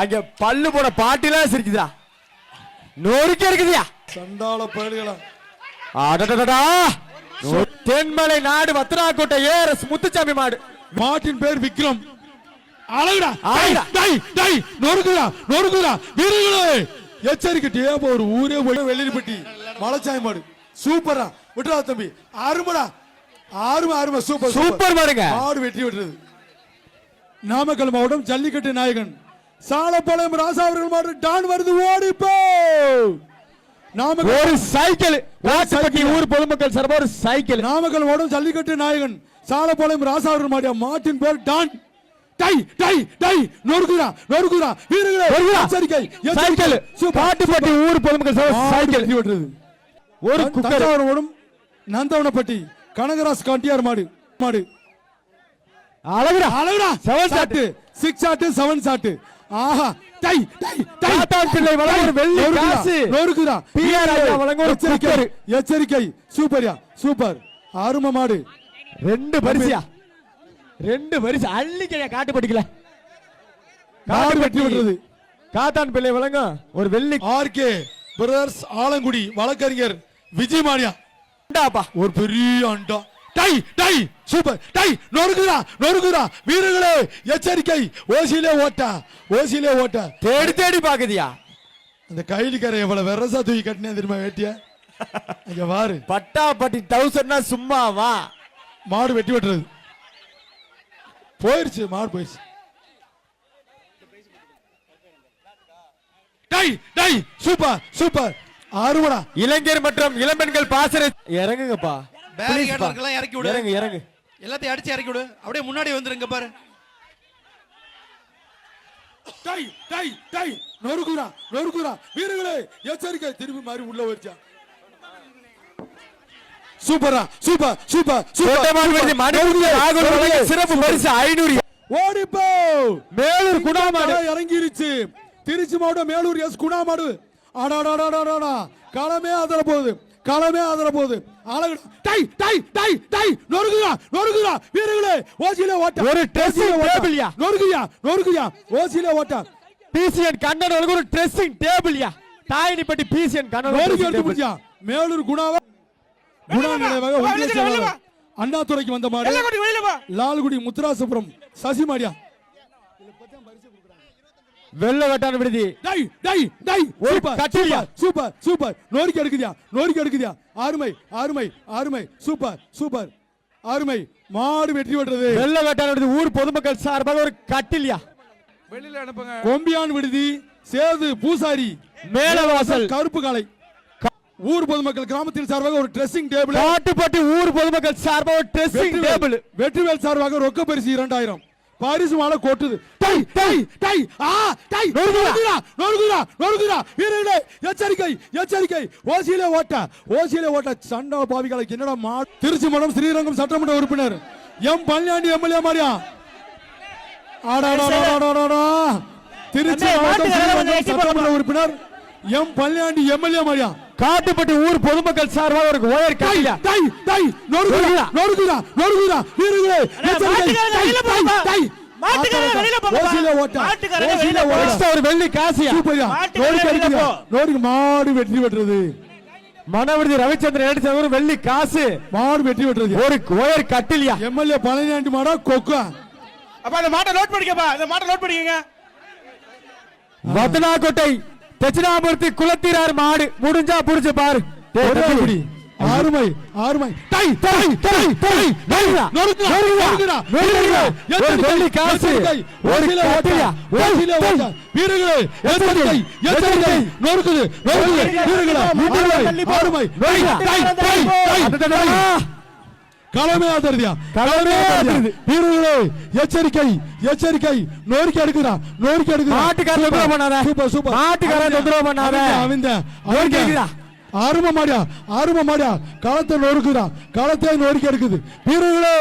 அங்க பல்லு போன பாட்டிலாம் சிரிக்குதா நொறுக்க இருக்குதுயா சண்டால பயல்களா. அடடடடா. தென்மலை நாடு வத்தனாக்கோட்டை ஏஎஸ் முத்துச்சாமி மாடு. மாட்டின் பேர் விக்ரம். அழகுடா அழகுடா. டை டை நொறுக்குடா நொறுக்குடா. வீரர்களே எச்சரிக்கை டேப்ப ஒரு ஊரே போய். வெளியிப்பட்டி மலைச்சாய் மாடு. சூப்பரா விட்டுறா தம்பி. அருமடா. அருமை அருமை சூப்பர். சூப்பர் மாடுங்க. மாடு வெற்றி பெற்றது. நாமக்கல் மாவட்டம் ஜல்லிக்கட்டு நாயகன். சாலப்பாளையம் ராசா அவர்கள் மாடு டான் வருது ஓடிப்போ! நாமக்கல் ஒரு சைக்கிள் ராசப்பட்டி சைக்கிள். ஊர் பொதுமக்கள் சார்பா ஒரு சைக்கிள். நாமக்கல் மாவட்டம் ஜல்லிக்கட்டு நாயகன். சாலப்பாளையம் ராசா அவர்கள் மாடிய மாட்டின் பேர் டான். டை டை டை நொறுக்குறா நொறுக்குறா. வீரர்களே எச்சரிக்கை எச்சரிக்கை. சைக்கிள். பாட்டுப்பட்டி ஊர் பொதுமக்கள் சார்பா மாடு சைக்கிள். பெற்றது ஒரு குக்கர். தஞ்சாவூர் நந்தவனப்பட்டி கனகராஸ் காண்டியார் மாடு மாடு. அழகுடா. அழகுடா. Shot. Shot six shot seven shot ஆஹா. டை டை டை. பிள்ளை வழங்கும் ஒரு வெள்ளி காசு. நொறுக்குதா PR ஐயா வழங்கும் ஒரு எச்சரிக்கை. எச்சரிக்கை. சூப்பர்யா சூப்பர் அரும மாடு. ரெண்டு பரிசியா ரெண்டு பரிசு அள்ளிக்கையா காட்டுப்பட்டிக்கல மாடு வெற்றி பெற்றது. காத்தான் பிள்ளை வழங்கும் ஒரு வெள்ளி. ஆர்கே பிரதர்ஸ் ஆலங்குடி வழக்கறிஞர் விஜய் மாடியா காண்டாப்பா ஒரு பெரிய அண்டா. டை டை சூப்பர். டை நொறுக்குதா நொறுக்குதா வீரர்களே எச்சரிக்கை. ஓசியிலே ஓட்டா ஓசியிலே ஓட்டா. தேடி தேடி பாக்குதியா? அந்த கைலிக்கரை எவ்வளவு வெரசா தூக்கி கட்டினே தெரியுமா வேட்டிய? இங்க வாரு. பட்டாப்பட்டி தௌசண்ட்னா சும்மாவா? மாடு வெட்டி வெட்டுறது. போயிருச்சு மாடு போயிருச்சு. டை டை சூப்பர் சூப்பர். அருவடா இளைஞர் மற்றும் இளம்பெண்கள் பாசன இறங்குங்கப்பா. Please பேரிகேட் பா. இருக்கலாம் இறக்கி விடு. இறங்கு இறங்கு. எல்லாத்தையும் அடிச்சு இறக்கி விடு. அப்படியே முன்னாடி வந்துருங்க பாரு. டை டை டை. நொறுக்குறா நொறுக்குறா. வீரர்களே எச்சரிக்கை. திரும்பி மாறி உள்ள போயிருச்சா சூப்பரா சூப்பர் சூப்பர் வழங்கிய சிறப்பு பரிசு. ஐநூறு. ஓடிப்போ மேலூர் குணாமாடு. இறங்கிருச்சு. திருச்சி மாவட்டம் மேலூர் எஸ் குணாமாடு. ஆடாடாடாடாடா களமே ஆதர போகுது களமே ஆதர போகுது அழகு டை டை டை டை நொறுக்குதா நொறுக்குதா வீரர்களே ஓசியில ஓட்ட ஒரு dressing table யா. நொறுக்குயா நொறுக்குயா ஓசியில ஓட்ட. பிசிஎன் கண்ணன் ஒரு ட்ரெஸ்ஸிங் டேபிள் யா? தாயினிப்பட்டி பிசிஎன் கண்ணன் நொறுக்கி எடுத்து. முடிச்சா மேலூர் குணாவா குணா செயலாளர் அண்ணாதுரைக்கு வந்த மாடு லால்குடி முத்துராசபுரம் சசிமாடியா வெள்ள வெட்டான விடுதி. டை டை டை சூப்பர் கட்டிலியா. Super super. நோரிக்கு எடுக்குதியா நோரிக்கு எடுக்குதியா. அருமை அருமை அருமை சூப்பர் சூப்பர். அருமை மாடு வெற்றி பெற்றது. வெள்ள வெட்டான விடுதி ஊர் பொதுமக்கள் சார்பாக ஒரு கட்டில்யா. வெளியில அனுப்புங்க. கொம்பியான் விடுதி சேது பூசாரி மேலவாசல். கருப்பு காலை ஊர் பொதுமக்கள் கிராமத்தில் சார்பாக ஒரு ட்ரெஸ்ஸிங் டேபிள் காட்டுப்பட்டி ஊர் பொதுமக்கள் சார்பாக ஒரு ட்ரெஸ்ஸிங் டேபிள் வெற்றிவேல் சார்பாக ரொக்க பரிசு இரண்டாயிரம். பரிசு மாலை கொட்டுது. டை டை டை ஆ டை நொறுக்குதா நொறுக்குதா நொறுக்குதா வீரர்களே எச்சரிக்கை எச்சரிக்கை. ஓசியிலே ஓட்ட ஓசியிலே ஓட்ட. சண்டா பாவிகளுக்கு என்னடா மா திருச்சி மடம் ஸ்ரீரங்கம் சட்டமன்ற உறுப்பினர் எம் பழனியாண்டி எம்எல்ஏ மாரியா ஆடாடாடாடாடாடா திருச்சி மாவட்டம் சட்டமன்ற உறுப்பினர் எம் பழனியாண்டி எம்எல்ஏ மாரியா காட்டுப்பட்டி ஊர் பொதுமக்கள் சார்பாக ஒரு ஒயர் கட்டில்யா டை டை நொறுக்குதா நொறுக்குதா வீரர்களே எச்சரிக்கை டை மாடு வெற்றி பெற்றது. மனவிருதி ரவிச்சந்திரன் எடுத்த ஒரு வெள்ளி காசு. மாடு வெற்றி பெற்றது. ஒரு ஒயர் கட்டில்யா? எம்எல்ஏ பழனியாண்டி மாடா கொக்கா. அப்ப அந்த மாட்டை நோட் பண்ணிக்கப்பா. இந்த மாட்டை நோட் பண்ணிக்கங்க. வதனாக்கோட்டை தட்சிணாமூர்த்தி குலத்திரார் மாடு முடிஞ்சா புடிச்சு பாரு. ஒரே நொறுக்குடா நொறுக்குடா, நொறுக்குடா நொறுக்குடா. வீரர்களே, ஒரு வெள்ளி காசு, ஒரு கட்டியா, ஓட்ட. வீரர்களே எச்சரிக்கை எச்சரிக்கை நொறுக்குது நொறுக்குது. வீரர்களே டை டை டை அடடடா. களமே ஆதரதியா களமே ஆதரது. வீரர்களே எச்சரிக்கை எச்சரிக்கை. நோரிக்கை எடுக்குறா நோரிக்கை எடுக்குறா மாட்டுக்காரன் தொந்தரவு பண்ணாத. Super super. மாட்டுக்காரன் தொந்தரவு பண்ணாத. அரும மாடியா அரும மாடியா. களத்தை நொறுக்குறா களத்தை நோரிக்கை எடுக்குது. வீரர்களே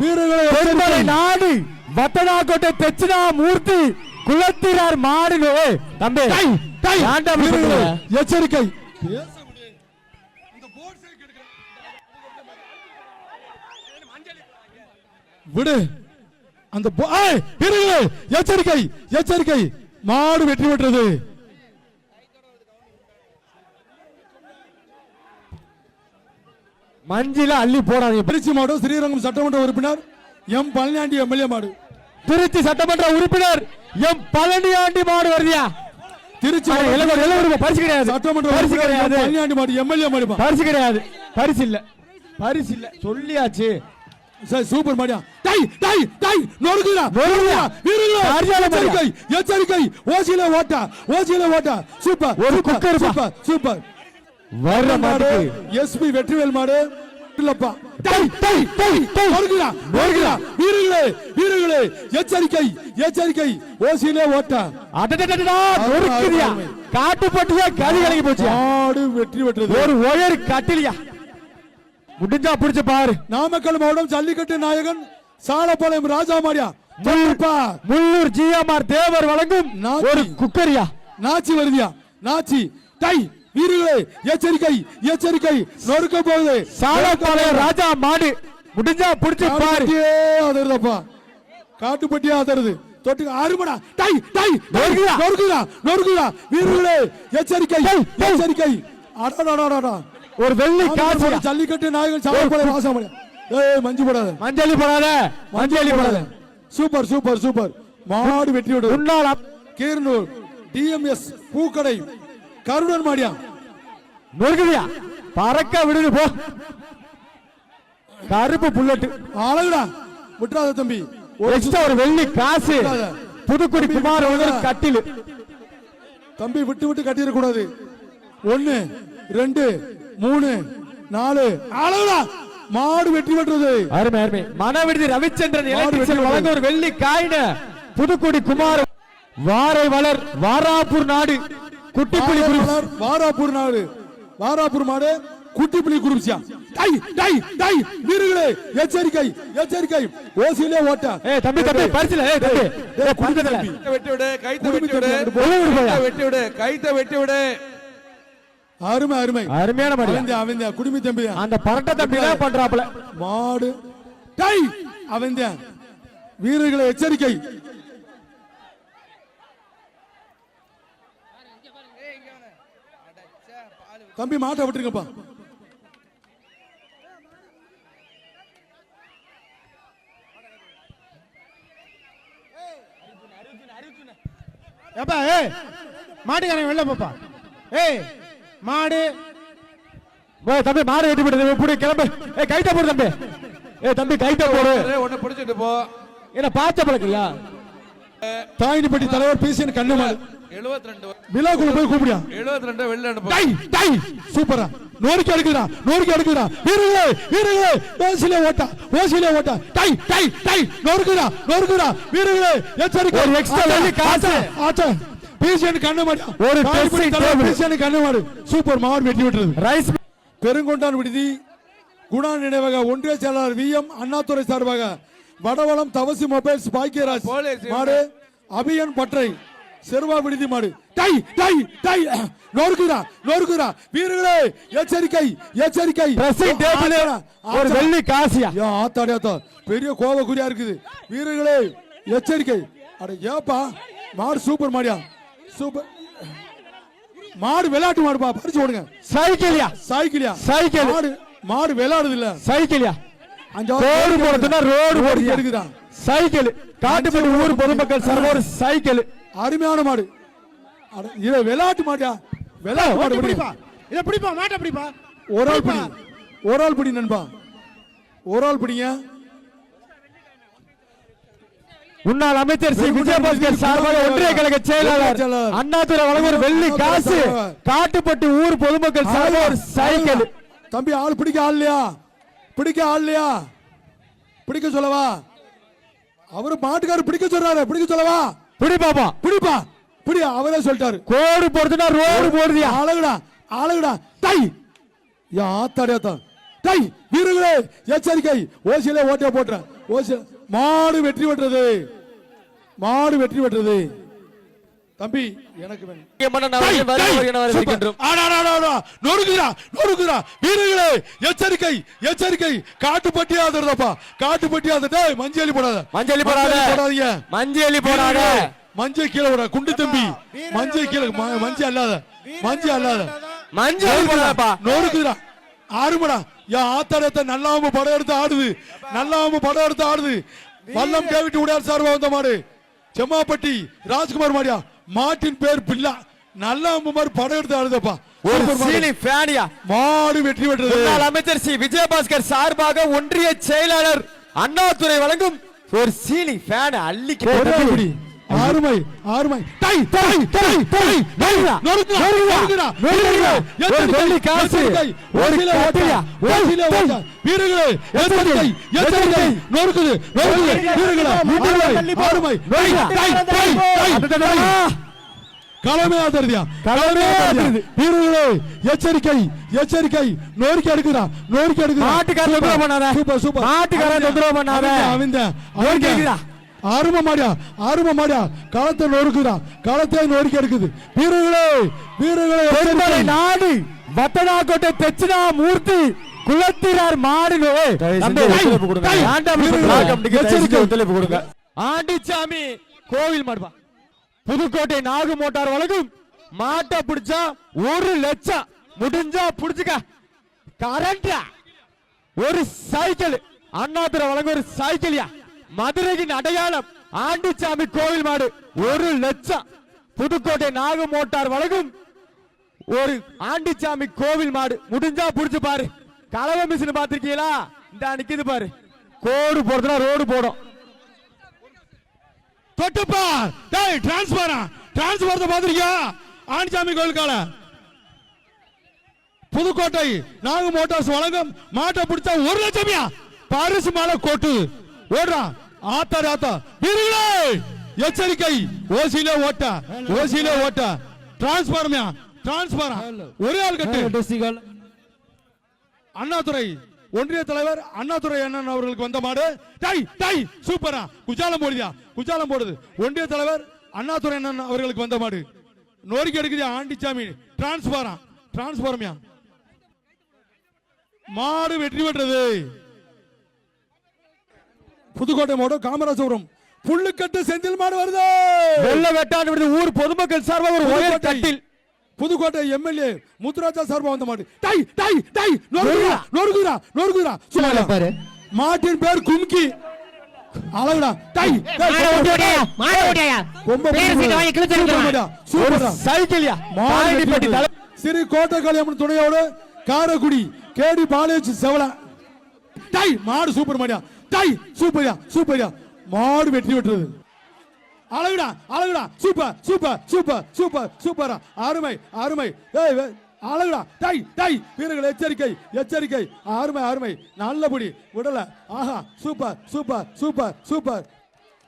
வீரர்களே. நாடு வத்தனாக்கோட்டை தட்சிணாமூர்த்தி குலத்திரார் மாடு ஏய், தம்பி? எச்சரிக்கை. விடு. அந்த எச்சரிக்கை எச்சரிக்கை. மாடு வெற்றி பெற்றது. மஞ்சில அள்ளி போடாதீங்க. திருச்சி மாவட்டம் ஸ்ரீரங்கம் சட்டமன்ற உறுப்பினர் எம் பழனியாண்டி எம்எல்ஏ மாடு. திருச்சி சட்டமன்ற உறுப்பினர் எம் பழனியாண்டி மாடு வருதியா? திருச்சி பரிசு கிடையாது. சட்டமன்ற பரிசு கிடையாது. பழனியாண்டி மாடு எம்எல்ஏ மாடுப்பா பரிசு கிடையாது. பரிசு இல்ல. பரிசு இல்ல. சொல்லியாச்சு. சரி சூப்பர் மாடியா. டை டை டை நொறுக்குடா நொறுக்குடா. வீரர்களே. எச்சரிக்கை எச்சரிக்கை. ஓசியில ஓட்டா ஓசியில ஓட்டா. சூப்பர் ஒரு சூப்பர், குக்கர். சூப்பர் சூப்பர் வர்ற மாடு எஸ்பி வெற்றிவேல் மாடு. இல்லப்பா. டை டை டை டை நொறுக்குடா நொறுக்குடா. வீரர்களே வீரர்களே எச்சரிக்கை எச்சரிக்கை. ஓசியில ஓட்டா. அடடடடடா, நொறுக்குதியா. காட்டுப்பட்டுதான் கதி கலங்கி போச்சு மாடு வெற்றி பெற்றது. ஒரு ஒயர் கட்டிலியா? முடிஞ்சா புடிச்சு பாரு. நாமக்கல் மாவட்டம் ஜல்லிக்கட்டு நாயகன் சாலப்பாளையம் ராஜா மாடியா தொட்டுப்பா முள்ளூர் ஜிஎம்ஆர் தேவர் வழங்கும். ஒரு குக்கரியா? நாச்சி வருதியா? நாச்சி. டை வீரர்களே எச்சரிக்கை எச்சரிக்கை. நொறுக்க போகுது. சாலப்பாளையம் ராஜா மாடு. முடிஞ்சா புடிச்சு பாரு. அதருதப்பா காட்டுப்பட்டியே அதருது தொட்டு அருமடா. டை டை நொறுக்குதா. நொறுக்குதா? வீரர்களே எச்சரிக்கை எச்சரிக்கை. அடடடடடா. ஒரு வெள்ளி காசு ஜல்லிக்கட்டு நாயகன் ராஜா மாடியா ஏய் மஞ்சு போடாத. மஞ்சளி போடாத. மஞ்சளி போடாத. Super super super. மாடு வெற்றி விடு. முன்னாள் கீரனூர் டிஎம்எஸ் பூக்கடை கருடன் மாடியா? நொறுக்குதியா பறக்க விடுது போ. கருப்பு புல்லட்டு அழகுடா. விட்டுறாத தம்பி. ஒரு எக்ஸ்ட்ரா ஒரு வெள்ளி காசு. புதுக்குடி குமார் கட்டில். தம்பி விட்டு விட்டு கட்டிட கூடாது ஒன்னு ரெண்டு மூணு நாலு. அழகுடா மாடு வெற்றி பெற்றது. அருமை அருமை. மனவிடுதி ரவிச்சந்திரன் எலக்ட்ரிஷியன் வழங்க ஒரு வெள்ளி காயின புதுக்குடி குமார் வாரை வளர் வாராப்பூர் நாடு. குட்டிப்புலி குரு வாராமலர், வாராப்பூர் நாடு. வாராப்பூர் மாடு குட்டிப்புலி குருப்சியா டை டை டை. வீரர்களே எச்சரிக்கை எச்சரிக்கை. ஓசியிலே ஓட்ட. ஏய் தம்பி தம்பி பரிசுல ஏய். தம்பி. ஏய். கைத்த வெட்டி விடு கைத்த வெட்டி விடு வெட்டி விடு கைத்த வெட்டி விடு. அருமை அருமை. அருமையான மாடு அவந்தியா அவந்தியா குடுமி தம்பியா அந்த பரட்ட தம்பி தான் பண்றாப்ல மாடு. டை அவந்தியா வீரர்களை எச்சரிக்கை. தம்பி மாட்டை விட்டுருங்கப்பா. ஏப்பா ஏய் மாட்டுக்காரன் வெளில போப்பா. ஏய் மாடு. தம்பி மாடு வெட்டி போடு இப்படி கிளம்பு. ஏய் கைட்ட போடு தம்பி. ஏய் தம்பி கைட்ட போடு. ஒன்னு பிடிச்சிட்டு போ. என்ன பாச்ச பழக்கல தாயினிப்பட்டி தலைவர் பிசிஎன் கண்ணமாடு எழுபத்தி ரெண்டு விழாக்குள்ள போய் கூப்பிடியா? எழுபத்தி ரெண்டு வெளில டை டை சூப்பரா. நோரிக்கி எடுக்குறா நோரிக்கி எடுக்குறா வீரர்களே வீரர்களே ஓசிலே ஓட்டா ஓசிலே ஓட்டா. டை டை டை நோருக்குறா நோருக்குறா வீரர்களே எச்சரிக்கை. வெள்ளி காசு. ஆச்சா. பிசிஎன் கண்ணமாடு ஒரு. பிசிஎன் கண்ணமாடு சூப்பர் மாடு வெட்டி விட்டுறது ரைஸ் பெருங்கொண்டான் விடுதி குணா நினைவக ஒன்றிய செயலாளர் வி எம் அண்ணாதுரை சார்பாக வடவளம் தவசி மொபைல்ஸ் பாக்கியராஜ் மாடு அபியன் பற்றை செருவா விடுதி மாடு. டை டை டை. நொறுக்குறா நொறுக்குறா. வீரர்களே எச்சரிக்கை எச்சரிக்கை. ட்ரெஸ்ஸிங் டேபிள் ஒரு. வெள்ளி காசியா? ஐயா, ஆத்தாடி ஆத்தா. பெரிய கோவக்குறியா இருக்குது. வீரர்களே எச்சரிக்கை. அட ஏப்பா மாடு சூப்பர் மாடியா? சூப்பர். மாடு விளையாட்டு மாடுப்பா பறிச்சு ஓடுங்க. சைக்கிள்யா? சைக்கிளியா? சைக்கிள். மாடு மாடு விளையாடுது இல்ல. சைக்கிள்யா? அஞ்சு ரோடு போறதுன்னா ரோடு போடுறியா? எடுக்குதான். சைக்கிள். காட்டுப்பட்டி ஊர் பொதுமக்கள் ஒரு சைக்கிள். அருமையான மாடு. இது விளையாட்டு மாடியா விளையாட்டு மாடு பிடிப்பா. இத பிடிப்பா மாட்டை பிடிப்பா? ஒரு ஆள் பிடி. ஒரு ஆள் பிடி நண்பா. ஒரு ஆள் பிடிங்க. முன்னாள் அமைச்சர் சி. விஜயபாஸ்கர் சார்பாக ஒன்றிய கழக செயலாளர் அண்ணாதுரை வழங்க ஒரு வெள்ளி காசு காட்டுப்பட்டி ஊர் பொதுமக்கள் சார்பாக சைக்கிள். தம்பி ஆள் பிடிக்க ஆள் இல்லையா? பிடிக்க ஆள் இல்லையா? பிடிக்க சொல்லவா? அவரு மாட்டுக்காரர் பிடிக்க சொல்றாரு. பிடிக்க சொல்லவா? பிடி பாப்பா. பிடிப்பா. பிடி அவரே சொல்லிட்டாரு. கோடு போடுறதுன்னா ரோடு போடுறியா ஆளுகடா ஆளுகடா டை யா ஆத்தாடியாத்தா டை வீரர்களே எச்சரிக்கை. ஓசியிலே ஓட்டே போட்டுறேன். ஓசி மாடு வெற்றி பெற்றது. மாடு வெற்றி பெற்றது. தம்பி எனக்கு. நொறுக்குறா நொறுக்குறா வீரர்களே எச்சரிக்கை எச்சரிக்கை. காட்டுப்பட்டி ஆதரதப்பா காட்டுப்பட்டி ஆதரா மஞ்சளி போடாத. மஞ்சளி போடாத. போடாதீங்க. மஞ்சளி போடாத. மஞ்சள் கீழே விட குண்டு தம்பி. மஞ்சள் கீழே மஞ்சள் அல்லாத. மஞ்சள் அல்லாத. மஞ்சள் போடாதப்பா. நொறுக்குறா ஆறுமடா. என் ஆத்தாடத்தை நல்லாம படம் எடுத்து ஆடுது. நல்லாம படம் எடுத்து ஆடுது. வல்லம் டேவிட் உடையார் சார்பா வந்த மாடு. செம்மாப்பட்டி ராஜ்குமார் மாடியா. மாட்டின் பேர் பில்லா. நல்லாம மாதிரி படம் எடுத்து ஆடுதப்பா. ஒரு. சீனி ஃபேனியா மாடு வெற்றி பெற்றது. அமைச்சர் சி. விஜயபாஸ்கர் சார்பாக ஒன்றிய செயலாளர் அண்ணாதுரை வழங்கும் ஒரு சீனி ஃபேன் அள்ளிக்கு அருமை அருமை டை டை டை டை நொறுக்குறா, நொறுக்குறா. வீரர்களே, ஒரு வெள்ளி காசு, எச்சரிக்கை, ஒரு கட்டியா, ஒரு ஒசிலே டை. ஓட்ட. வீரர்களே எச்சரிக்கை எச்சரிக்கை நொறுக்குது நொறுக்குது. வீரர்களே அருமை அருமை டை டை டை. டை. களமே ஆதரதியா களமே ஆதரது வீரர்களே எச்சரிக்கை எச்சரிக்கை. நோரிக்கை எடுக்குறா நோரிக்கை எடுக்குறா மாட்டுக்காரன் தொந்தரவு பண்ணாத. Super super. மாட்டுக்காரன் தொந்தரவு பண்ணாத. அவிந்த நோரிக்கை எடுக்குறா. அரும மாடியா அரும மாடியா களத்தை நொறுக்குறா களத்தை நோரிக்கை எடுக்குது. வீரர்களே வீரர்களே. நாடு வத்தனாக்கோட்டை தெச்சினா மூர்த்தி குலத்திரார் மாடு நோய் செஞ்சு ஒத்துழைப்பு கொடுங்க. ஆண்டிச்சாமி கோவில் மாடுபா. புதுக்கோட்டை நாகு மோட்டார் வழங்கும். மாட்டை பிடிச்சா ஒரு லட்சம். முடிஞ்சா புடிச்சுக்க. கரண்டா ஒரு சைக்கிள் அண்ணாதுரை வழங்க ஒரு சைக்கிள்யா மதுரையின் அடையாளம் ஆண்டிச்சாமி கோவில் மாடு. ஒரு லட்சம். புதுக்கோட்டை நாக மோட்டார் வழங்கும் ஒரு ஆண்டிச்சாமி கோவில் மாடு. முடிஞ்சா புடிச்சு பாரு. கலவை மிஷின் பாத்திருக்கீங்களா இந்த நிக்குது பாரு. கோடு போடுறதுனா ரோடு போடும். தொட்டுப்பா. டேய் டிரான்ஸ்பரா டிரான்ஸ்பர் பாத்திருக்கியா கோவில் கோயிலுக்கால புதுக்கோட்டை நாகு மோட்டார்ஸ் வழங்கும் மாட்டை பிடிச்சா ஒரு லட்சமியா? பரிசு மாலை கோட்டு. ஓடுறான் ஆத்தா ஆத்தா வீரர்களே எச்சரிக்கை. ஓசியிலே ஓட்ட ஓசியிலே ஓட்ட. டிரான்ஸ்பாரமியா டிரான்ஸ்பாரா ஒரே ஆள் கட்டு. அண்ணாதுரை ஒன்றிய தலைவர் அண்ணாதுரை அண்ணன் அவர்களுக்கு வந்த மாடு. டை டை சூப்பரா குஜாலம் போடுதியா? குஜாலம் போடுது. ஒன்றிய தலைவர் அண்ணாதுரை அண்ணன் அவர்களுக்கு வந்த மாடு. நோரிக்கை எடுக்குதியா ஆண்டிச்சாமி? டிரான்ஸ்பாரா டிரான்ஸ்பாரமியா மாடு வெற்றி பெற்றது. புதுக்கோட்டை மாவட்டம் காமராஜபுரம். புல்லுக்கட்டு செந்தில் மாடு வருது. வெள்ள வெட்டாண்டு விடுது ஊர் பொதுமக்கள் சார்பாக ஒரு உயர் கட்டில் புதுக்கோட்டை எம்எல்ஏ முத்துராஜா சார்பா வந்த மாடு. டை டை டை நொறுகுறா நொறுகுறா நொறுகுறா சும்மா பாரு. மாட்டின் பேர் கும்கி. அழகுடா. டை. சைக்கிள்யா? மாடு பாண்டிப்பட்டி வெற்றி தலை பெற்றது. ஸ்ரீ கோட்டை கல்யாணம் துணையோடு காரக்குடி கேடி பாலேஜ் செவலா. டை மாடு சூப்பர் மாடியா டை சூப்பர்யா சூப்பர்யா மாடு வெற்றி பெற்றது. அழகுடா அழகுடா. சூப்பர் சூப்பர் சூப்பர் சூப்பர் சூப்பரா. அருமை அருமை. அழகுடா. டை டை. வீரர்கள் எச்சரிக்கை எச்சரிக்கை. அருமை அருமை. நல்லபடி விடல. ஆஹா சூப்பர் சூப்பர் சூப்பர் சூப்பர்.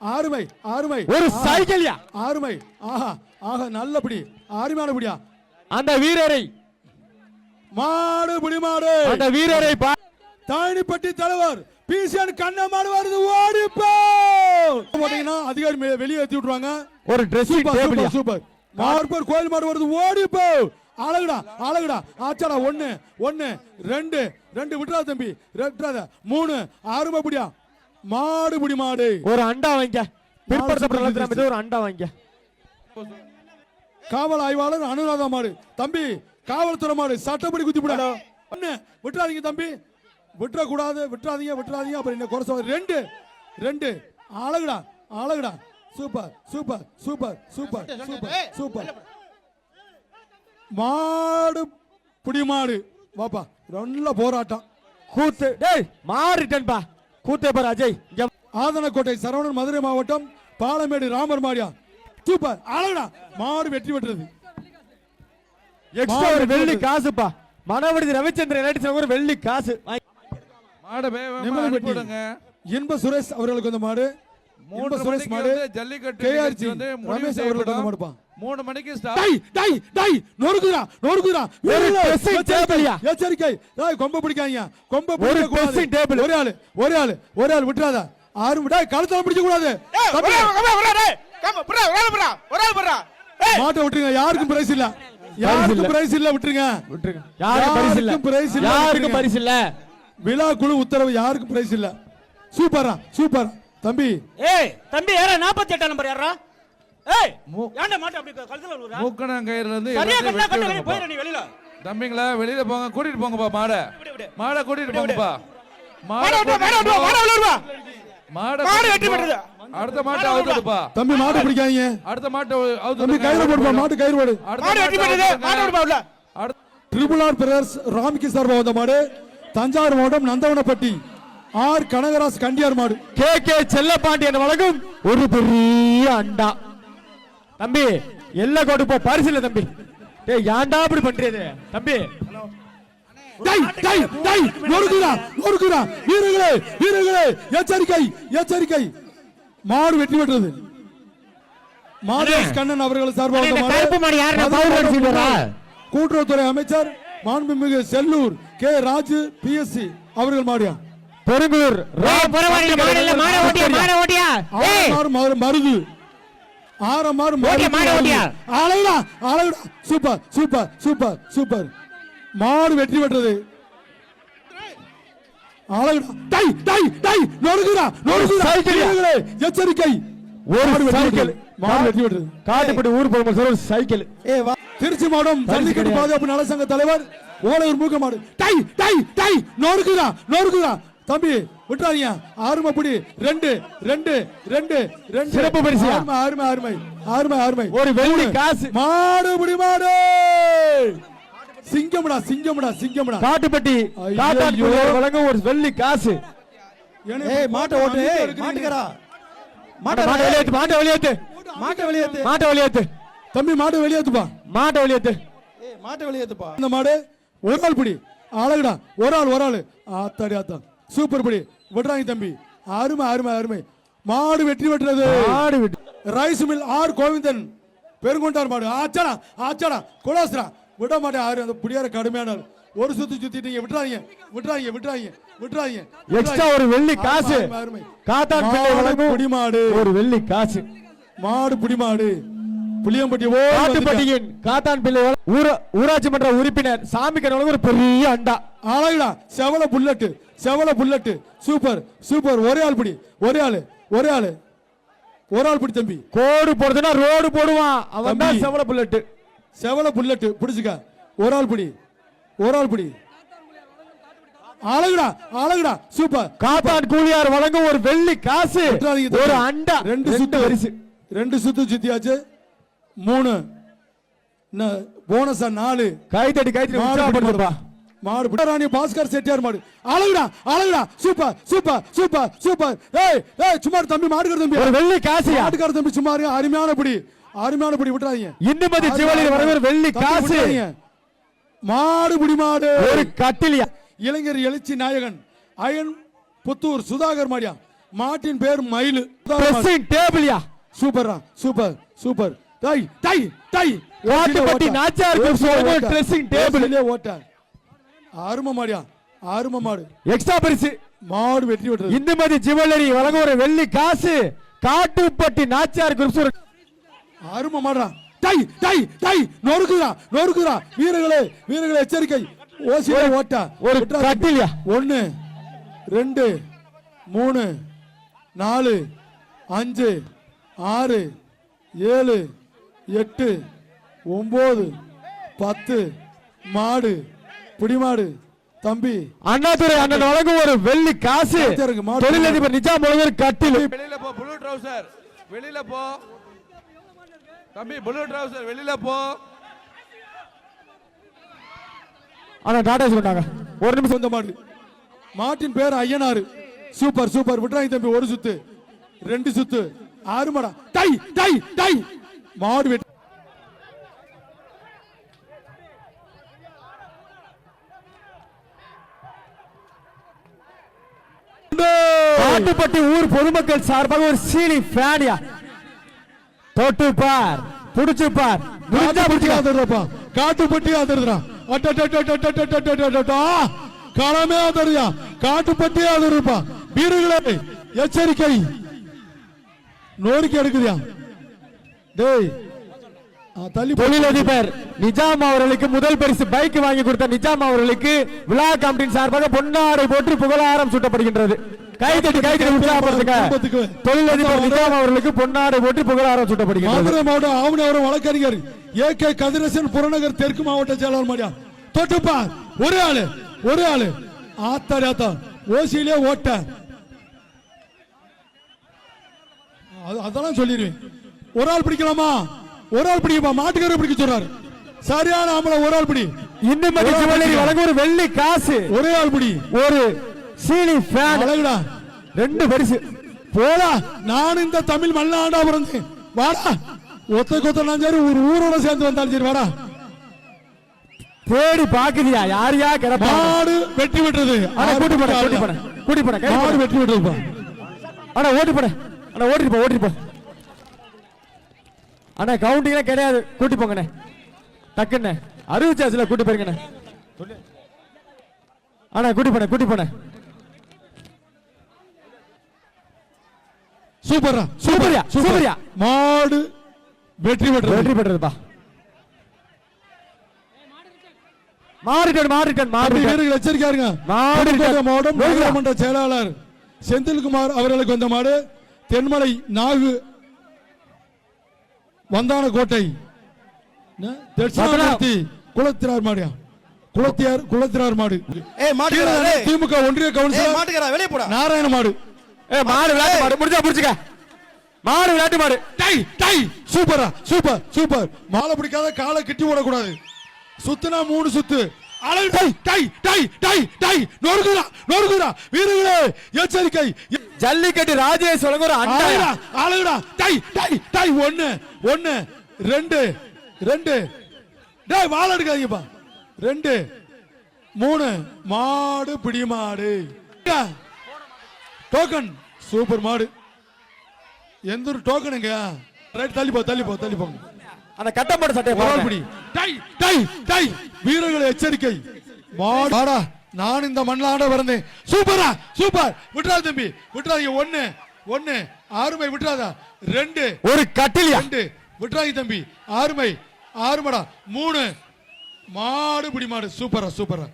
அருமை அருமை. ஒரு சைக்கிள்யா? அருமை. ஆஹா ஆஹா நல்லபடி. அருமையானபடியா. அந்த வீரரை மாடு புடி மாடு அந்த வீரரை தாணிப்பட்டி தலைவர். பிசிஎன் கண்ணமாடு வருது ஓடி போ போட்டீங்கன்னா அதிகாரி வெளியே ஏத்தி விட்டுருவாங்க. ஒரு ட்ரெஸ்ஸிங் சூப்பர் சூப்பர் சூப்பர். மாறு பேர் கோயில் மாடு வருது ஓடி போ அழகுடா அழகுடா. ஆச்சாடா ஒண்ணு ஒண்ணு ரெண்டு ரெண்டு விட்டுறா தம்பி. விட்டுறாத. மூணு அருமை புடியா? மாடு புடி மாடு. ஒரு அண்டா வாங்க பிற்படுத்தப்பட்ட ஒரு அண்டா வாங்க காவல் ஆய்வாளர் அனுராதா மாடு. தம்பி காவல்துறை மாடு சட்டப்படி குத்தி விட ஒண்ணு விட்டுறாதீங்க தம்பி. விட்டுற கூடாது விட்டுறாதீங்க விட்டுறாதீங்க. அப்புறம் என்ன குறை ரெண்டு ரெண்டு. அழகுடா அழகுடா. Super super super super super super. மாடு புடி. மாடு வாப்பா நல்ல போராட்டம். கூத்து. டேய் மாறிட்டன் பா. கூத்தே பாரு அஜய் ஆதனக்கோட்டை சரவணன் மதுரை மாவட்டம் பாலமேடு ராமர் மாடியா. சூப்பர் அழகுடா. மாடு வெற்றி பெற்றது. எக்ஸ்ட்ரா ஒரு வெள்ளி. காசுப்பா. மனவடிதி ரவிச்சந்திரன் ஒரு வெள்ளி காசு. வாங்கி- மாடை இன்ப சுரேஷ் அவர்களுக்கு வந்த மாடு. இன்ப மூன்று சுரேஷ் மாடு. ஜல்லிக்கட்டு நிகழ்ச்சி வந்து ரமேஷ் அவர்களுக்கு வந்த மாடுப்பா மூணு மணிக்கு டை டை டை நொறுக்குறா நொறுக்குறா dressing எச்சரிக்கை, table-யா. எச்சரிக்கை. டேய் கொம்ப பிடிக்காதீங்க. கொம்ப ஒரு dressing table. ஒரே ஆளு ஒரே ஆளு ஒரே ஆளு விட்டுறாத. ஆறு டேய் கழுத்தால பிடிக்க கூடாது மாட்டை விட்டுருங்க. யாருக்கும் பிரைஸ் இல்ல. யாருக்கும் பிரைஸ் இல்ல விட்டுருங்க. விட்டுருங்க. யாருக்கும் பரிசு இல்ல. யாருக்கும் prize இல்ல, விழா குழு உத்தரவு யாருக்கும் பிரைஸ் இல்ல. சூப்பரா சூப்பர் தம்பி. ஏய் தம்பி யாரா? நாற்பத்தி எட்டாம் நம்பர் யாரா ஏய் ஏன்டா மாட்ட அப்படி கழுத்துல விழுறா மூக்கணங்கயிறுல இருந்து சரியா கட்டா கட்ட. போயிரு நீ வெளியில. தம்பிங்களா வெளியில போங்க கூட்டிட்டு போங்கப்பா மாடை. மாடை கூட்டிட்டு போங்கப்பா. மாட மாட மாட விழுறா மாடை மாடு வெட்டி போ. விடுறது. அடுத்த மாட்டை அவுத்துடுப்பா தம்பி மாட்டை பிடிக்காதீங்க. அடுத்த மாட்டை அவுத்து தம்பி கயிறு போடுப்பா மாட்டு கயிறு போடு. மாடு வெட்டி போடுது மாடு விடுப்பா உள்ள. அடுத்த ட்ரிபிள் ஆர் பிரதர்ஸ் ராம்கி சார்பா வந்த மாடு. தஞ்சாவூர் மாவட்டம் நந்தவனப்பட்டி ஆர். கனகராஸ் கண்டியார் மாடு. கே. கே. செல்லப்பாண்டியன் வழங்கும் ஒரு பெரிய அண்டா. தம்பி எல்லை கோட்டு போ பரிசு இல்ல தம்பி. டேய் ஏன்டா இப்படி பண்றது? தம்பி. டை டை டை நொறுக்குறா நொறுக்குறா வீரர்களே வீரர்களே எச்சரிக்கை எச்சரிக்கை. மாடு வெற்றி பெற்றது. மாதேஷ் கண்ணன் அவர்கள் சார்பாக? கூட்டுறவுத்துறை அமைச்சர் மாண்புமிகு செல்லூர் கே ராஜு பிஎஸ்சி அவர்கள் மாடியா? பெருங்கூர் ஏய் புறவாடியில மாடு இல்ல மாட ஓட்டியா மாட ஓட்டியா? ஏய். ஆறு மாறு மருது. ஆறு மாறு ஓட்டியா, மாடு ஓட்டியா? அழகுடா அழகுடா சூப்பர் சூப்பர் சூப்பர் சூப்பர். மாடு வெற்றி பெற்றது. அழகுடா டை டை டை. சைக்கிள்யா? வீரர்களே, எச்சரிக்கை. ஒரு சைக்கிள். மாடு வெற்றி பெற்றது. காட்டுப்படி ஊர் போகும்போது சைக்கிள். திருச்சி மாவட்டம் ஜல்லிக்கட்டு பாதுகாப்பு நல சங்க தலைவர் ஓலையூர் மூக்கமாடு டை டை டை நொறுக்குதா நொறுக்குதா. தம்பி விட்டுறாதீங்க. ஆறுமப்படி ரெண்டு ரெண்டு ரெண்டு ரெண்டு. சிறப்பு பரிசுயா? அருமை அருமை அருமை அருமை அருமை ஒரு வெள்ளி. காசு. மாடு புடி மாடு. சிங்கம்டா சிங்கம்டா சிங்கம்டா. காட்டுப்பட்டி வழங்கும் ஒரு வெள்ளி காசு. ஏய் மாட்டை ஓட்டு. ஏய் மாட்டுக்கறா மாட்டை வெளியேத்து மாட்டை வெளியேத்து. மாட்டை வெளியேத்து. மாட்டை வெளியேத்து. தம்பி மாடு வெளியேத்துப்பா. மாட்டை வெளியேத்து. ஏய் மாட்டை வெளியேத்துப்பா. இந்த மாடு ஒரு ஆள் பிடி. அழகுடா. ஒரு ஆள் ஒரு ஆள். ஆத்தாடி ஆத்தா சூப்பர் பிடி. விடுறாங்க தம்பி. அருமை அருமை அருமை. மாடு வெற்றி பெற்றது. மாடு விட்டு ரைஸ் மில் ஆர் கோவிந்தன். பெருங்கொண்டார் மாடு. ஆச்சாடா ஆச்சாடா. குலாஸ்ரா. விட மாட்டேன் ஆறு அந்த புடியார கடுமையான. ஒரு சுத்து சுத்திட்டீங்க விட்டுறாங்க விட்டுறாங்க விட்டுறாங்க விட்டுறாங்க எக்ஸ்ட்ரா ஒரு வெள்ளி காசு. காத்தான் பிள்ளை வழங்கும் புடி மாடு ஒரு வெள்ளி காசு. மாடு புடி மாடு புளியம்பட்டி காட்டுப்பட்டியின் காத்தான் பிள்ளை ஊராட்சி மன்ற உறுப்பினர் சாமி கணவனுக்கு ஒரு பெரிய அண்டா. அழகுடா செவல புல்லட்டு செவல புல்லட்டு. Super super. ஒரே ஆள் பிடி ஒரே ஆளு ஒரே ஆளு. ஒரு ஆள் பிடி தம்பி. கோடு போடுறதுன்னா ரோடு போடுவான். அவன் தான். செவல புல்லட்டு. செவல புல்லட்டு பிடிச்சுக்க. ஒரு ஆள் பிடி ஒரு ஆள் பிடி. அழகுடா அழகுடா சூப்பர். காத்தான் கூலியார் வழங்கும் ஒரு வெள்ளி காசு. ஒரு அண்டா. ரெண்டு சுத்து. பரிசு ரெண்டு சுத்து சுத்தியாச்சு. மூணு. போனஸா நாலு. கைத்தடி கைத்தடி மாடு உற்சாகப்படுத்துப்பா. பிடி மாடு. ராணி பாஸ்கர் செட்டியார் மாடு. அழகுடா அழகுடா. Super super super super. ஏய் ஏய் சும்மா தம்பி மாடுகிற தம்பி. வெள்ளி காசியா? மாட்டுக்கார தம்பி சும்மா இருங்க அருமையான பிடி. அருமையான பிடி விட்டுறாதீங்க. ஜுவலில் வழங்கும் ஒரு வெள்ளி காசு. மாடு பிடி மாடு. ஒரு கட்டிலியா? இளைஞர் எழுச்சி நாயகன் அயன் புத்தூர் சுதாகர் மாடியா. மாட்டின் பேர் மயிலு. டேபிள்யா சூப்பர்ரா சூப்பர் சூப்பர். டை டை டை வாட்டுப்பட்டி நாச்சியார் வழங்கும் ட்ரெஸ்ஸிங் டேபிள் டேபிளே ஓட்ட. அருமை மாடியா? அருமை மாடு. எக்ஸ்ட்ரா பரிசு. மாடு வெற்றி பெற்றது. இந்துமதி ஜுவல்லரி வழங்கும் ஒரு வெள்ளி காசு காட்டுப்பட்டி நாச்சியார் குரூப்ஸ் ஒரு அருமை மாடுறா டை டை டை நொறுக்குதா நொறுக்குதா வீரர்களே வீரர்களே எச்சரிக்கை. ஓசியில ஓட்ட. ஒரு. கட்டிலியா? ஒன்னு ரெண்டு மூணு நாலு அஞ்சு ஆறு ஏழு எட்டு ஒன்பது பத்து மாடு பிடிமாடு தம்பி. அண்ணாதுரை அண்ணன் வழங்கும் ஒரு வெள்ளி காசு. தொழிலதிபர் நிஜாம் ஒரு கட்டில் வெளியில போ ப்ளூ ட்ரவுசர் வெளியில போ. தம்பி ப்ளூ ட்ரவுசர் வெளியில போ. ஆனா டாடா சொன்னாங்க ஒரு நிமிஷம் சொந்த மாடு. மாட்டின் பேர் ஐயனாரு சூப்பர் சூப்பர். விட்டுறாங்க தம்பி ஒரு சுத்து. ரெண்டு சுத்து. ஆறு மாடா. டை டை டை. மாடு வெட்டி காட்டுப்பட்டி ஊர் பொதுமக்கள் சார்பாக ஒரு சீனி ஃபேனியா தொட்டு பார் புடிச்சு பார் காட்டுப்பட்டி. ஆதரப்பா காட்டுப்பட்டி ஆதரதுடா களமே ஆதரியா காட்டுப்பட்டி ஆதரப்பா வீரர்களே எச்சரிக்கை. நோரிக்கை எடுக்குதியா. டேய். தொழிலதிபர் நிஜாம் அவர்களுக்கு முதல் பரிசு பைக் வாங்கி கொடுத்த நிஜாம் அவர்களுக்கு விழா கமிட்டியின் சார்பாக பொன்னாடை போட்டு புகழாரம் சூட்டப்படுகின்றது. கைத்தட்டி கைத்தட்டி உற்சாகப்படுத்துங்க. தொழிலதிபர் நிஜாம் அவர்களுக்கு பொன்னாடை போட்டு புகழாரம் சூட்டப்படுகின்றது. மதுரை மாவட்டம் ஆவணவரம் வழக்கறிஞர் ஏ கே கதிரசன் புறநகர் தெற்கு மாவட்ட செயலாளர் மாடியா தொட்டுப்பா. ஒரு ஆளு ஒரு ஆளு. ஆத்தாடி ஆத்தா. ஓசியிலே ஓட்ட. அது- அதெல்லாம் சொல்லிடுவேன். ஒரு ஆள் பிடிக்கலாமா? ஒரு ஆள் பிடிக்குமா? மாட்டுக்காரர் பிடிக்க சொல்றாரு. சரியான ஆம்பளை ஒரு ஆள் பிடி. இன்னும் ஜுவல்லரி. வழங்க ஒரு வெள்ளி காசு. ஒரே ஆள் பிடி. ஒரு சீலி ஃபேன் அழகுடா. ரெண்டு பரிசு. போடா. நான் இந்த தமிழ் மல்லாண்டா பிறந்தேன். வாடா. ஒத்த கொத்த சரி ஒரு ஊரோட சேர்ந்து வந்தாலும் சரி வாடா. தேடி பாக்குறியா? யார் யா கிடப்பா? மாடு வெற்றி பெற்றது அட கூட்டி போட கூட்டி போட. கூட்டி போட. மாடு. வெற்றி பெற்றதுப்பா அண்ணா ஓட்டி போட. அண்ணா ஓட்டிட்டு போ ஓட்டிட்டு போ. அண்ணா கவுண்டிங்லாம் கிடையாது. கூட்டி போங்கண்ணே. டக்குண்ணே. அறிவிச்சாச்சுல கூட்டி போயிருங்கண்ணே. அண்ணா கூட்டி போன கூட்டி போன சூப்பரா சூப்பர்யா, சூப்பர்யா. மாடு வெற்றி பெற்றது. வெற்றி பெற்றதுப்பா. மாறிட்டன் மாறிட்டன் மாறிட்டன் வீரர்கள் எச்சரிக்கையா இருங்க. மாடு புதுக்கோட்டை இருக்கா? மாவட்டம் செயலாளர் செந்தில்குமார் அவர்களுக்கு வந்த மாடு. தென்மலை நாகு வந்தான கோட்டை? தட்சிணாமூர்த்தி. குலத்திரார் மாடியா? குலத்தியார் குலத்திரார் மாடு. ஏய். திமுக ஒன்றிய ஏய் கவுன்சிலர் வெளிய போடா. நாராயண மாடு. ஏ மாடு விளையாட்டு மாடு. முடிஞ்சா புடிச்சுக்க. மாடு விளையாட்டு மாடு. டை டை. சூப்பரா சூப்பர் சூப்பர். மாலை பிடிக்காத காலை கிட்டி ஓடக்கூடாது. சுத்துனா மூணு சுத்து. அழகு டை டை டை டை டை நொறுக்குறா நொறுக்குறா வீரர்களே எச்சரிக்கை. ஜல்லிக்கட்டு ராஜேஷ் வழங்க ஒரு அண்டா. அழகுடா அழகுடா டை டை டை ஒன்னு ஒன்னு ரெண்டு ரெண்டு. டேய் வாழ எடுக்காதீங்கப்பா. ரெண்டு மூணு. மாடு பிடி மாடு. டோக்கன் சூப்பர் மாடு. எந்த ஒரு டோக்கனுங்க ரைட் தள்ளி போ தள்ளி போ தள்ளி போங்க. அந்த கட்டம் போட்ட சட்டையை ஒரு ஆள் பாருங்க. பிடி டை டை டை வீரர்களை எச்சரிக்கை. மாடு. நான் இந்த மண்ணாட பிறந்தேன் சூப்பரா சூப்பர். விட்டுறாத தம்பி விட்டுறாதீங்க ஒண்ணு ஒண்ணு. ஆறுமை விட்டுறாதா. ரெண்டு. ஒரு கட்டிலியா? ரெண்டு. விட்டுறாங்க தம்பி. ஆறுமை ஆறுமடா. மூணு. மாடு பிடி மாடு. சூப்பரா சூப்பரா.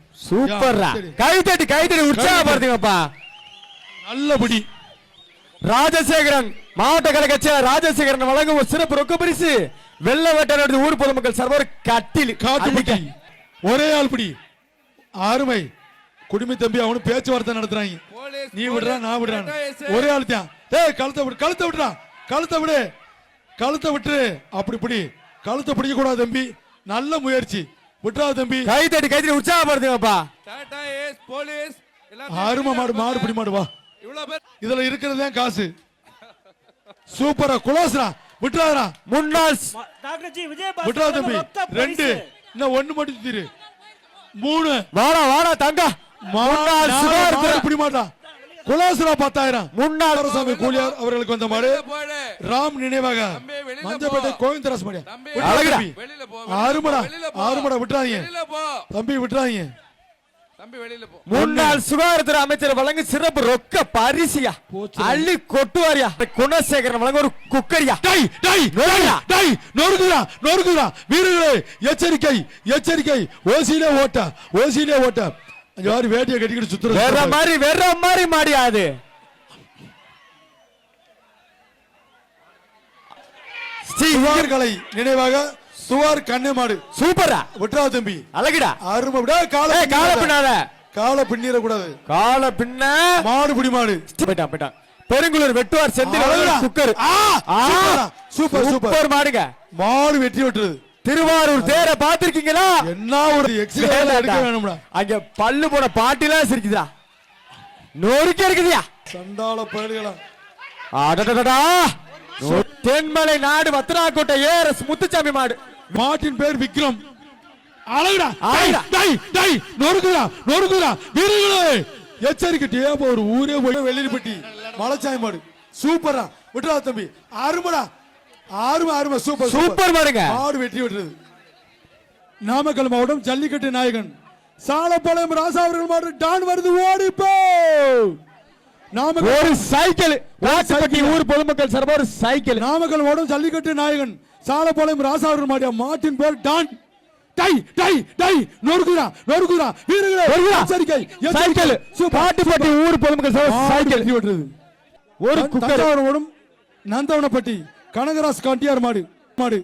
சரி. கை தட்டி கை தட்டி உற்சாகப்படுத்துங்கப்பா. நல்ல பிடி. ராஜசேகரன் மாவட்ட கழகட்சியர் ராஜசேகரன் வழங்கும் ஒரு சிறப்பு ரொக்க பரிசு. வெள்ள வேட்டை ஊர் பொதுமக்கள் சார்பாக கட்டில். பிடி ஒரே ஆள் பிடி. ஆறுமை. குடுமி தம்பி அவனு பேச்சுவார்த்தை நடத்துறாங்க. போலீஸ், நீ விடுறா நான் விடுறான் ஒரே ஆள் தான். ஏய் கழுத்தை விடு கழுத்தை விடுறா. கழுத்தை விடு. கழுத்தை விட்டு அப்படி பிடி. கழுத்தை பிடிக்க கூடாது தம்பி. நல்ல முயற்சி. விட்டுறாத தம்பி. கை தட்டி கை தட்டி உற்சாகப்படுத்துங்கப்பா. Tata ace police. அருமை மாடு மாடு பிடி மாடு வா. இவ்வளவு பேர் இதுல இருக்கிறது தான் காசு. சூப்பரா குலோஸ்ரா. விட்டுறாதடா. முன்னாள் டாக்டர் ஜி விஜய் விட்டுறாத தம்பி. ரெண்டு. இன்னும் ஒண்ணு மட்டும் சுத்திரு மூணு. வாடா வாடா தங்க. முன்னாள் சுகாதார மாடு பிடி மாட்டா குலோஸ்ரா பத்தாயிரம். முன்னாள் சாமி கூலியார் அவர்களுக்கு வந்த போடு ராம் நினைவாக. மஞ்சப்பேட்டை போ. கோவிந்தராஸ் மாடியா. அழகுடா. ஆறுமடா ஆறுமடா விட்டுறாதீங்க. தம்பி விட்டுறாதீங்க. தம்பி வெளியில போ. முன்னாள் சுகாதாரத்துறை அமைச்சர் வழங்கும் சிறப்பு ரொக்க பரிசியா. அள்ளி கொட்டுவாரியா? குணசேகரன் வழங்க ஒரு குக்கரியா? டை டை நொறுக்குடா. டை நொறுக்குடா நொறுக்குடா வீரர்களே எச்சரிக்கை எச்சரிக்கை. ஓசியிலே ஓட்ட ஓசியிலே ஓட்ட. யாரு வேட்டியை கட்டிக்கிட்டு வேற சுத்துறது மாதிரி வேற மாதிரி மாடியா அது? நினைவாக சுவார் கண்ணே மாடு. சூப்பரா விட்டுறா தம்பி. அழகுடா. அருமை விட. கால கால பின்னாத. கால பின்னிட கூடாது. கால பின்ன. மாடு பிடி மாடு. போயிட்டான் போயிட்டான். பெருங்குளூர் வெட்டுவார் செந்தில் ஆ, சூப்பரா. சூப்பர் மாடுங்க. மாடு வெற்றி விட்டுறது திருவாரூர் தேர பாத்திருக்கீங்களா என்ன ஒரு எக்ஸிடென்ட் எடுக்க வேணும்டா. அங்க பல்லு போன பாட்டிலாம் சிரிக்குதா நொறுக்க இருக்குதுயா சண்டால பயல்களா. அடடடடா. தென்மலை நாடு வத்தனாக்கோட்டை ஏஎஸ் முத்துச்சாமி மாடு. மாட்டின் பேர் விக்ரம். அழகுடா டை. டை நொறுக்குடா நொறுக்குடா. வீரர்களே எச்சரிக்கை டேப்ப ஒரு ஊரே போய் வெளியில்பட்டி மலைச்சாய் மாடு சூப்பரா விட்டுறா தம்பி. அருமடா அருமை அருமை சூப்பர் சூப்பர். மாடுங்க மாடு வெற்றி விட்டுறது நாமக்கல் மாவட்டம் ஜல்லிக்கட்டு நாயகன். சாலப்பாளையம் ராசா அவர்கள் மாடு டான் வருது ஓடிப்போ. நாமக்கல் ஒரு சைக்கிள். ஊர் பொதுமக்கள் சார்பா ஒரு சைக்கிள். நாமக்கல் மாவட்டம் ஜல்லிக்கட்டு நாயகன். சாலப்பாளையம் ராசாவூர் மாடியா மாட்டின் பேர் டான். டை டை டை. நொறுக்குறா நொறுக்குறா. வீரர்களே எச்சரிக்கை எச்சரிக்கை. சைக்கிள். பாட்டுப்பட்டி ஊர் பொதுமக்கள் சைக்கிள். வெட்டுறது. ஒரு தஞ்சாவூர் ஓடும் நந்தவனப்பட்டி கனகராஸ் காண்டியார் மாடு மாடு.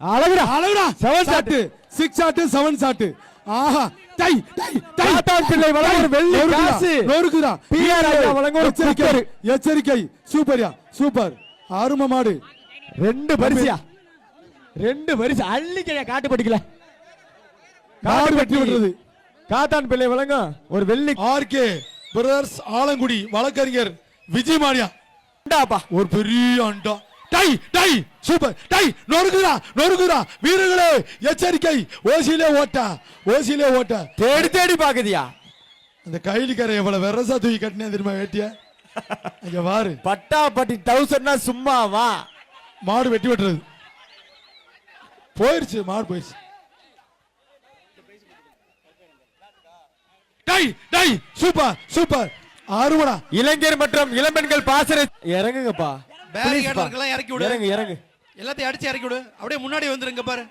அழகுடா. அழகுடா. Seven shot. Shot six shot seven shot ஆஹா. டை டை டை. காத்தான் பிள்ளை வழங்கும் வெள்ளி நொறுக்குறா, காசு. நொறுக்குறா. PR ஐயா வழங்கும் எச்சரிக்கை. எச்சரிக்கை. சூப்பர்யா. சூப்பர். அரும மாடு. ரெண்டு பரிசியா? ரெண்டு பரிசு. அள்ளிக்கையா காட்டுப்பட்டிக்கல மாடு வெற்றி பெற்றது காத்தான் பிள்ளை வழங்கும் ஒரு வெள்ளி ஆர்கே பிரதர்ஸ் ஆலங்குடி வழக்கறிஞர் விஜய் மாடியா காண்டாப்பா ஒரு பெரிய அண்டா. டை டை சூப்பர். டை நொறுக்குறா நொறுக்குறா வீரர்களே எச்சரிக்கை. ஓசியிலே ஓட்டா ஓசியிலே ஓட்டா. தேடி தேடி பாக்குதியா? அந்த கைலிக்கரை எவ்வளவு வெரசா தூக்கி கட்டினே தெரியுமா வேட்டிய? இங்க பாரு பட்டாப்பட்டி தௌசண்ட்னா சும்மாவா? மாடு வெட்டி வெட்டுறது. போயிருச்சு மாடு போயிருச்சு. டை டை சூப்பர் சூப்பர். ஆறுமடா இளைஞர் மற்றும் இளம்பெண்கள் பாசன இறங்குங்கப்பா. பேரிகேட் இருக்கலாம் இறக்கி விடு. இறங்கு இறங்கு. எல்லாத்தையும் அடிச்சு இறக்கி விடு. அப்படியே முன்னாடி வந்துருங்க பாரு.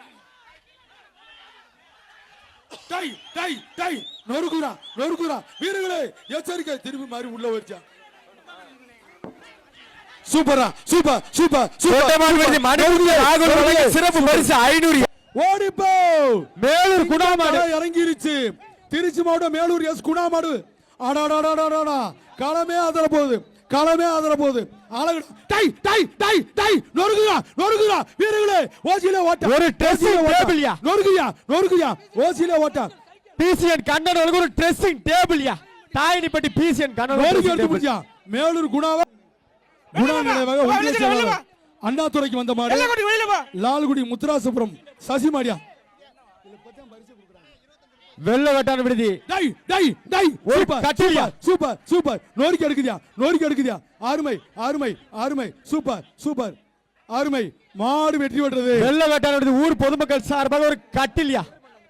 டை டை டை நொறுக்குறா நொறுக்குறா வீரர்களே எச்சரிக்கை. திரும்பி மாறி உள்ள போயிருச்சா சூப்பரா சூப்பர் சூப்பர் வழங்கிய சிறப்பு பரிசு ஐநூறு. ஓடிப்போ. மேலூர் குணாமாடு. இறங்கிருச்சு. திருச்சி மாவட்டம் மேலூர் எஸ் குணாமாடு. ஆடாடாடாடாடா களமே ஆதர போகுது. களமே ஆதர போகுது. அழகு டை டை டை டை. நொறுக்குறா நொறுக்குறா வீரர்களே ஓசியில ஓட்ட. ஒரு ஓட்ட. table-யா. நொறுக்குயா நொறுக்குயா. ஓசியில ஓட்ட. பிசிஎன் கண்ணன் ஒரு ட்ரெஸ்ஸிங் டேபிள்யா தாயினிப்பட்டி பிசிஎன் கண்ணன் நொறுக்கி எடுத்து மேலூர் குணாவா? குணா நினைவாக வா, ஒன்றிய செயலாளர் அண்ணாதுரைக்கு வந்த வா. லால்குடி முத்துராசபுரம் சசிமாடியா. வெள்ள வெட்டான விடுதி. டை டை டை சூப்பர் கட்டிலியா? சூப்பர் சூப்பர் நோரிக்கு எடுக்குதியா நோரிக்கு எடுக்குதியா. அருமை அருமை அருமை சூப்பர் சூப்பர். அருமை மாடு வெற்றி பெற்றது. வெள்ள வெட்டான விடுதி. ஊர் பொதுமக்கள் சார்பாக ஒரு கட்டில்யா?